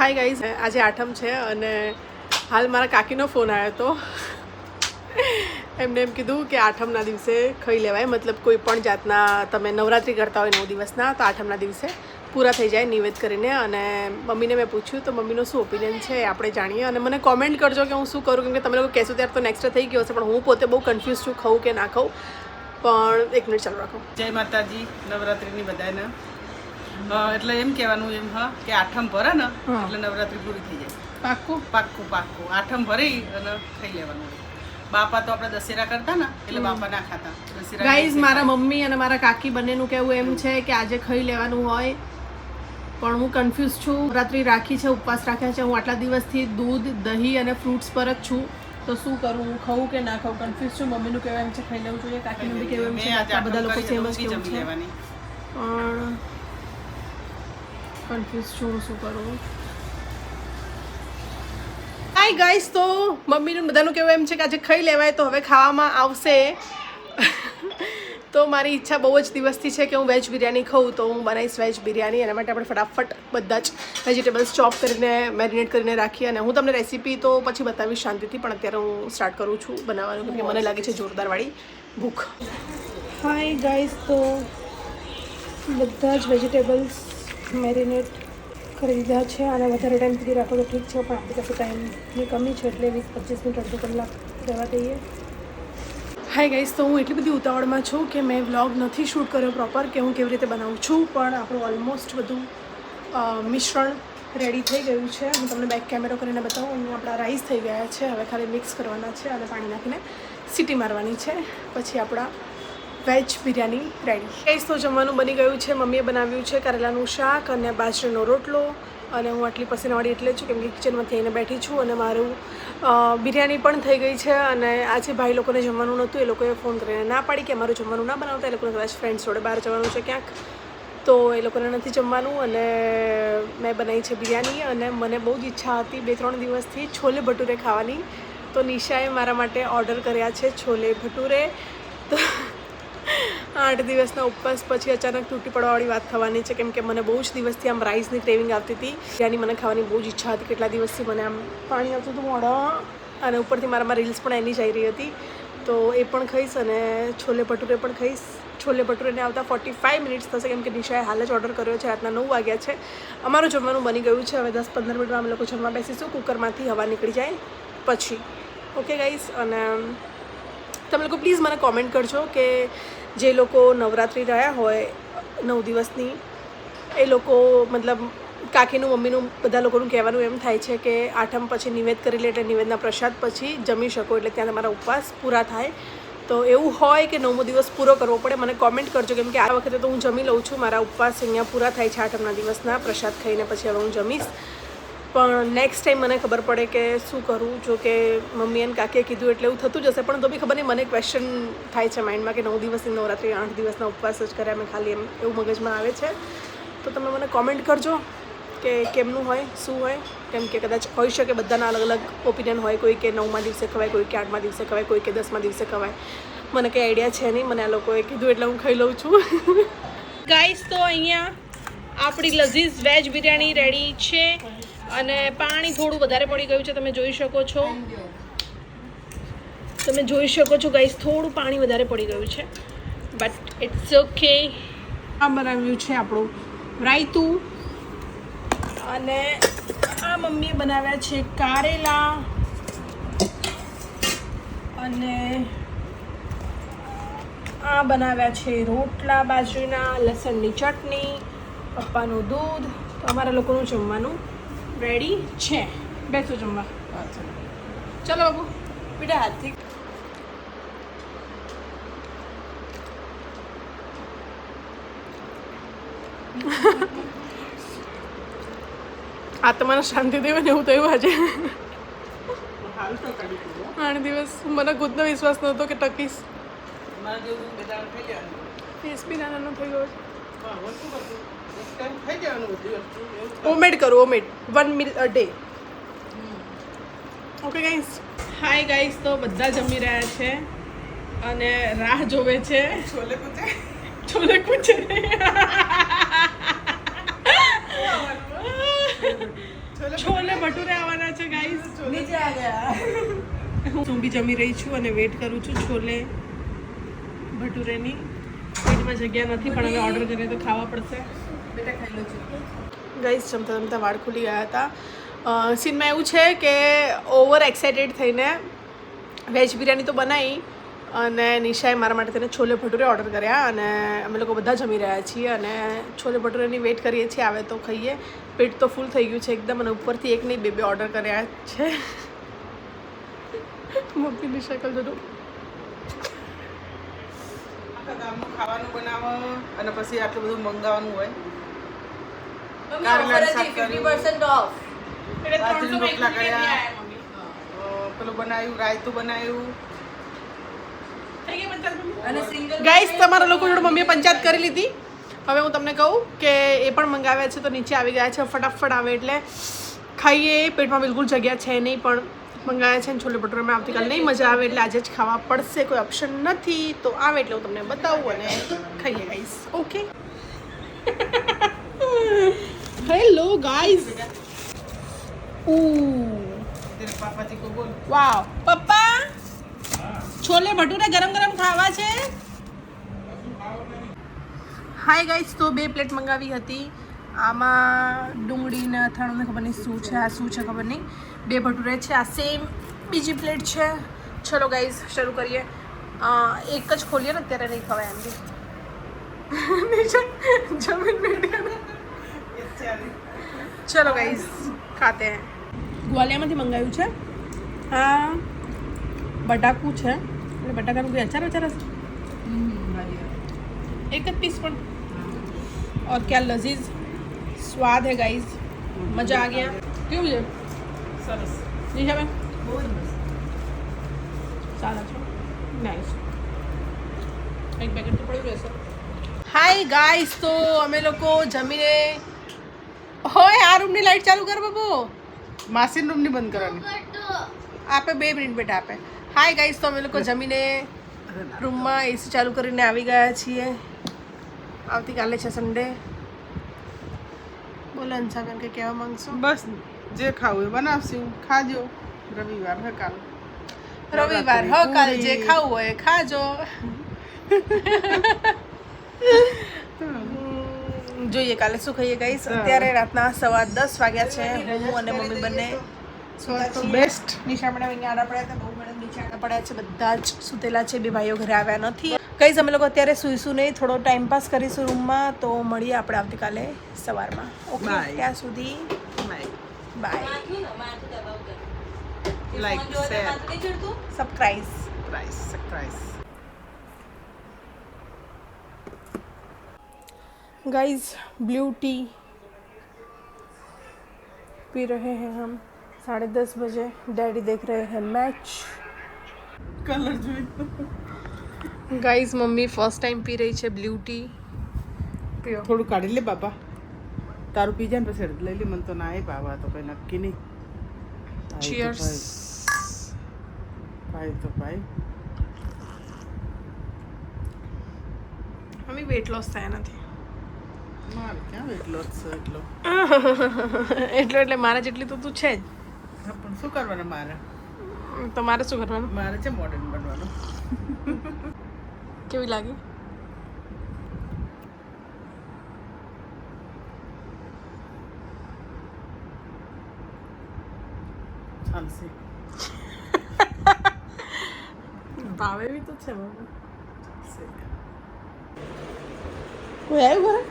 Hi guys આજે આઠમ છે અને હાલ મારા કાકીનો ફોન આવ્યો હતો એમને એમ કીધું કે આઠમના દિવસે ખાઈ લેવાય. મતલબ કોઈ પણ જાતના તમે નવરાત્રિ કરતા હોય નવ દિવસના, તો આઠમના દિવસે પૂરા થઈ જાય નિવેદ કરીને. અને મમ્મીને મેં પૂછ્યું, તો મમ્મીનો શું ઓપિનિયન છે? આપણે જાણીએ. અને મને કોમેન્ટ કરજો કે હું શું કરું, કેમ કે તમે લોકો કહેશો ત્યારે તો નેક્સ્ટ થઈ ગયો હશે, પણ હું પોતે બહુ કન્ફ્યુઝ છું, ખાઉં કે ના ખાઉં. પણ એક મિનિટ ચાલુ રાખો. જય માતાજી, નવરાત્રિની બધાને. એટલે એમ કહેવાનું એમ હા કે આઠમ ભરે ને એટલે નવરાત્રિ પૂરી થઈ જાય. પાક્કું? પાક્કું પાક્કું. આઠમ ભરી અને ખાઈ લેવાનું. બાપા તો આપણે દશેરા કરતા ને એટલે બાપા ના ખાતા. દશેરા ગાઈઝ મારા મમ્મી અને મારા કાકી બંનેનું કહેવું એમ છે કે આજે ખાઈ લેવાનું હોય પણ હું કન્ફ્યુઝ છું. રાત્રિ રાખી છે ઉપવાસ રાખ્યા છે. હું આટલા દિવસથી દૂધ દહીં અને ફ્રૂટ્સ પર જ છું. તો શું કરું? હું ખાઉં કે ના ખાઉં? કન્ફ્યુઝ છું. મમ્મીનું કહેવું એમ છે ખાઈ લેવું જોઈએ. કાકીનું બી કહેવું એમ છે. બધા લોકો છે એમ જ કહેવું છે. પણ કન્ફ્યુઝ છું શું કરું. હાય ગાઈસ તો મમ્મીનું બધાનું કહેવું એમ છે કે આજે ખાઈ લેવાય તો હવે ખાવામાં આવશે. તો મારી ઈચ્છા બહુ જ દિવસથી છે કે હું વેજ બિરયાની ખાઉં તો હું બનાવીશ વેજ બિરયાની. એના માટે આપણે ફટાફટ બધા જ વેજીટેબલ્સ ચોપ કરીને મેરિનેટ કરીને રાખીએ અને હું તમને રેસીપી તો પછી બતાવીશ શાંતિથી, પણ અત્યારે હું સ્ટાર્ટ કરું છું બનાવવાનું કે મને લાગે છે જોરદારવાળી ભૂખ. હાય ગાઈસ તો બધા જ વેજીટેબલ્સ મેરિનેટ કરી દીધા છે અને વધારે ટાઈમ સુધી રાખો તો ઠીક છે, પણ આપણી પાસે ટાઈમની કમી છે એટલે વીસ પચીસ મિનિટ, અડધો કલાક રહેવા દઈએ. હાય ગાઈસ તો હું એટલી બધી ઉતાવળમાં છું કે મેં વ્લોગ નથી શૂટ કર્યો પ્રોપર કે હું કેવી રીતે બનાવું છું, પણ આપણું ઓલમોસ્ટ બધું મિશ્રણ રેડી થઈ ગયું છે. હું તમને બેક કેમેરો કરીને બતાવું, અહીંયા આપણા રાઈસ થઈ ગયા છે, હવે ખાલી મિક્સ કરવાના છે અને પાણી નાખીને સીટી મારવાની છે. પછી આપણા વેજ બિરયાની રેડી ગઈશ તો જમવાનું બની ગયું છે, મમ્મીએ બનાવ્યું છે, કરેલાનું શાક અને બાજરીનો રોટલો. અને હું આટલી પસીનાવાળી એટલે છું કેમ કે કિચનમાંથી આવીને બેઠી છું અને મારું બિરયાની પણ થઈ ગઈ છે અને આજે ભાઈ લોકોને જમવાનું નહોતું, એ લોકોએ ફોન કરીને ના પાડી કે અમારું જમવાનું ના બનાવતા, એ લોકોને કદાચ ફ્રેન્ડ્સ જોડે બહાર જવાનું છે ક્યાંક. તો એ લોકોને નથી જમવાનું અને મેં બનાવી છે બિરયાની અને મને બહુ જ ઈચ્છા હતી બે ત્રણ દિવસથી છોલે ભટુરે ખાવાની. તો નિશાએ મારા માટે ઓર્ડર કર્યા છે છોલે ભટુરે. તો આઠ દિવસના ઉપવાસ પછી અચાનક તૂટી પડવાવાળી વાત થવાની છે કેમ કે મને બહુ જ દિવસથી આમ રાઈસની ક્રેવિંગ આવતી હતી. જેની મને ખાવાની બહુ જ ઈચ્છા હતી, કેટલા દિવસથી મને આમ પાણી આવતું હતું મોઢા. અને ઉપરથી મારામાં રીલ્સ પણ એની જ આવી રહી હતી. તો એ પણ ખાઈશ અને છોલે ભટુરે પણ ખાઈશ. છોલે ભટુરેને આવતા ફોર્ટી ફાઇવ મિનિટ્સ થશે કેમ કે નિશાએ હાલ જ ઓર્ડર કર્યો છે, રાતના નવ વાગ્યા છે. અમારું જમવાનું બની ગયું છે, હવે દસ પંદર મિનિટમાં અમે લોકો જમવા બેસીશું, કુકરમાંથી હવા નીકળી જાય પછી. ઓકે ગાઈસ અને તમે લોકો પ્લીઝ મને કોમેન્ટ કરજો કે જે લોકો નવરાત્રિ રહ્યા હોય, નવ દિવસની, એ લોકો મતલબ કાકીનું, મમ્મીનું, બધા લોકોનું કહેવાનું એમ થાય છે કે આઠમ પછી નિવેદ કરી લે એટલે નિવેદના પ્રસાદ પછી જમી શકો એટલે ત્યાં તમારા ઉપવાસ પૂરા થાય. તો એવું હોય કે નવમો દિવસ પૂરો કરવો પડે, મને કોમેન્ટ કરજો કેમ કે આ વખતે તો હું જમી લઉં છું, મારા ઉપવાસ અહીંયા પૂરા થાય છે આઠમના દિવસના પ્રસાદ ખાઈને પછી હવે હું જમીશ. પણ નેક્સ્ટ ટાઈમ મને ખબર પડે કે શું કરું, જો કે મમ્મી અને કાકીએ કીધું એટલે એવું થતું જશે પણ તો બી ખબર નહીં, મને ક્વેશ્ચન થાય છે માઇન્ડમાં કે નવ દિવસની નવરાત્રિ, આઠ દિવસના ઉપવાસ જ કર્યા, મેં ખાલી એમ એવું મગજમાં આવે છે. તો તમે મને કોમેન્ટ કરજો કે કેમનું હોય, શું હોય, કેમ કે કદાચ હોઈ શકે બધાના અલગ અલગ ઓપિનિયન હોય, કોઈ કે નવમા દિવસે ખવાય, કોઈ કે આઠમા દિવસે ખવાય, કોઈ કે દસમા દિવસે ખવાય. મને કંઈ આઈડિયા છે નહીં, મને આ લોકોએ કીધું એટલે હું ખાઈ લઉં છું. ગાઈસ તો અહીંયા આપણી લઝીઝ વેજ બિરયાની રેડી છે. અને પાણી થોડું વધારે પડી ગયું છે તમે જોઈ શકો છો. તમે જોઈ શકો છો ગાઈસ થોડું પાણી વધારે પડી ગયું છે. બટ ઇટ્સ ઓકે આ બનાવ્યું છે આપણું રાયતું. અને આ મમ્મીએ બનાવ્યા છે કારેલા. અને આ બનાવ્યા છે રોટલા બાજરીના લસણની ચટણી પપ્પાનું દૂધ. અમારા લોકોનું જમવાનું રેડી છે. બેસો જમવા. ચલો બાબુ બેટા હાથથી. આ તો મને શાંતિ દેવે ને એવું થયું આજે. આઠ દિવસ. મને ખુદનો વિશ્વાસ નહોતો કે ટકીશ. મારે જેવું બે દાડા ખાઈ લેવાનું. ફેસ બી નાનો થઈ ગયો ઓમેડ કરો OMAD one meal a day okay guys hi guys તો બધા જમી રહ્યા છે અને રાહ જોવે છે. છોલે કુચે છોલે કુચે છોલે ભટુરે આવવાના છે ગાઈસ નીચે આ ગયા. હું બી જમી રહી છું અને વેટ કરું છું છોલે ભટુરેની. પેટમાં જગ્યા નથી પણ હવે ઓર્ડર કરીએ તો ખાવા પડશે. બેટા ખાઈ લો છું ગઈસ જમતા જમતા વાળ ખુલી ગયા હતા. સીનમાં એવું છે કે ઓવર એક્સાઇટેડ થઈને વેજ બિરયાની તો બનાવી અને નિશાએ મારા માટે તેને છોલે ભટુરે ઓર્ડર કર્યા અને અમે લોકો બધા જમી રહ્યા છીએ અને છોલે ભટુરેની વેઇટ કરીએ છીએ આવે તો ખાઈએ. પેટ તો ફૂલ થઈ ગયું છે એકદમ અને ઉપરથી એક નહીં બે બે ઓર્ડર કર્યા છે. મમ્મીની શકલ જોડું આખા ગામનું ખાવાનું બનાવો અને પછી આટલું બધું મંગાવવાનું હોય. રોટલા કર્યા. પેલું બનાવ્યું રાયતું બનાવ્યું. ગાઈસ તમારા લોકો જોડે મમ્મીએ પંચાયત કરી લીધી. હવે હું તમને કહું કે એ પણ મંગાવ્યા છે તો નીચે આવી ગયા છે ફટાફટ આવે એટલે ખાઈએ પેટમાં બિલકુલ જગ્યા છે નહીં પણ મંગાવ્યા છે ને છોલે ભટુરામાં આવતીકાલ નહીં મજા આવે એટલે આજે જ ખાવા પડશે કોઈ ઓપ્શન નથી. તો આવે એટલે હું તમને બતાવું અને ખાઈએ guys okay hello guys wow પપ્પા છોલે ભટુરે ગરમ ગરમ ખાવા છે? હાય ગાઈસ તો બે પ્લેટ મંગાવી હતી. આમાં ડુંગળીને અથાણું ખબર નહીં શું છે આ શું છે ખબર નહીં. બે ભટુરે છે. આ સેમ બીજી પ્લેટ છે. ચલો ગાઈઝ શરૂ કરીએ. એક જ ખોલીએ ને અત્યારે નહીં ખવાય એમ બી. જમીન ચલો ગાઈઝ ખાતે. હે ગ્વાલિયામાંથી મંગાવ્યું છે. આ બટાકું છે. એટલે બટાકાનું કોઈ અચાર અચાર એક જ પીસ પણ. ઓર ક્યાં લઝીઝ? स्वाद है गाइस मजा आ गया क्यों मुझे સરસ निशा मैम બહુ જ મસ્ત સારા છો નાઇસ એક પેકેટ તો પડ્યું રહેશે હાય ગાઈસ તો અમે લોકો જમીને હોય આ રૂમની લાઈટ ચાલુ કર બાબુ માસી રૂમની બંધ કરવાની આપે બે મિનિટ બેટા આપે હાય ગાઈસ તો અમે લોકો જમીને રૂમમાં એસી ચાલુ કરીને આવી ગયા છીએ આવતીકાલે છે સન્ડે બોલો અંશાબેન કે કહેવા માંગશો? બસ જે ખાવું એ બનાવશું. ખાજો. રવિવાર હકાલ રવિવાર હ કાલે જે ખાવું હોય એ ખાજો. જોઈએ કાલે શું ખાઈએ ગાઈસ? અત્યારે રાતના સવા દસ વાગ્યા છે. હું અને મમ્મી બંને તો. બેસ્ટ નિશા મેડમ અહીંયા આડા પડ્યા હતા બહુ મેડમ નીચે આડા પડ્યા છે બધા જ સુતેલા છે બે ભાઈઓ ઘરે આવ્યા નથી. કઈ અમે લોકો અત્યારે સુઈશું નહીં થોડો ટાઈમ પાસ કરીશું રૂમમાં તો મળીએ આપણે આવતીકાલે સવારમાં ઓકે Bye. ત્યાં સુધી bye like share surprise price surprise guys blue tea P रहे हैं हम साढ़े दस बजे डैडी देख रहे हैं मैच કલર જોઈ ગાઈઝ મમ્મી ફર્સ્ટ ટાઈમ પી રહી છે બ્લુ ટી પીઓ. થોડું કાઢી લે બાપા. તારું પી જાય ને પછી લઈ લે મને તો ના એ બાબા તો કંઈ નક્કી નહીં. ચીયર્સ ભાઈ. તો ભાઈ. અમે વેટ લોસ થાય નથી. એટલો? એટલે મારા જેટલી તો તું છે જ. પણ શું કરવાનું મારે? તો મારે શું કરવાનું? મારે છે મોડર્ન બનવાનું. કેવી લાગી ચાલશે ભાવે એવી તો છે મમ્મી કોઈ આવ્યું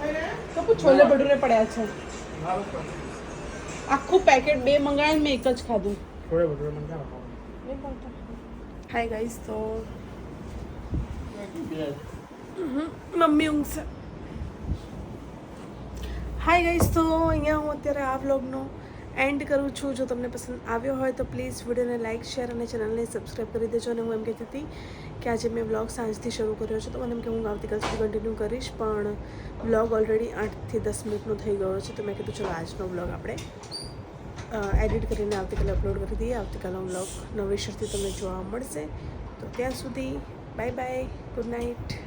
ઘરે કપુ છોલે ભટુરે પડ્યા છે આખું પેકેટ બે મંગાવીને મેં એક જ ખાધું. હાય ગાઈસ તો મમ્મી ઊંઘશે. હાય ગાઈસ તો અહીંયા હું અત્યારે આ વ્લોગનો એન્ડ કરું છું. જો તમને પસંદ આવ્યો હોય તો પ્લીઝ વિડીયોને લાઇક શેર અને ચેનલને સબસ્ક્રાઈબ કરી દેજો. અને હું એમ કહેતી હતી કે આજે મેં વ્લોગ સાંજથી શરૂ કર્યો છે. તો મને એમ કે હું આવતીકાલ સુધી કન્ટિન્યુ કરીશ પણ વ્લોગ ઓલરેડી આઠથી દસ મિનિટનો થઈ ગયો છે. તો મેં કીધું ચલો આજનો વ્લોગ આપણે એડિટ કરીને આવતીકાલે અપલોડ કરી દઈએ. આવતીકાલે હું બ્લોગ નવેસરથી તમને જોવા મળશે. તો ત્યાં સુધી બાય બાય ગુડ નાઇટ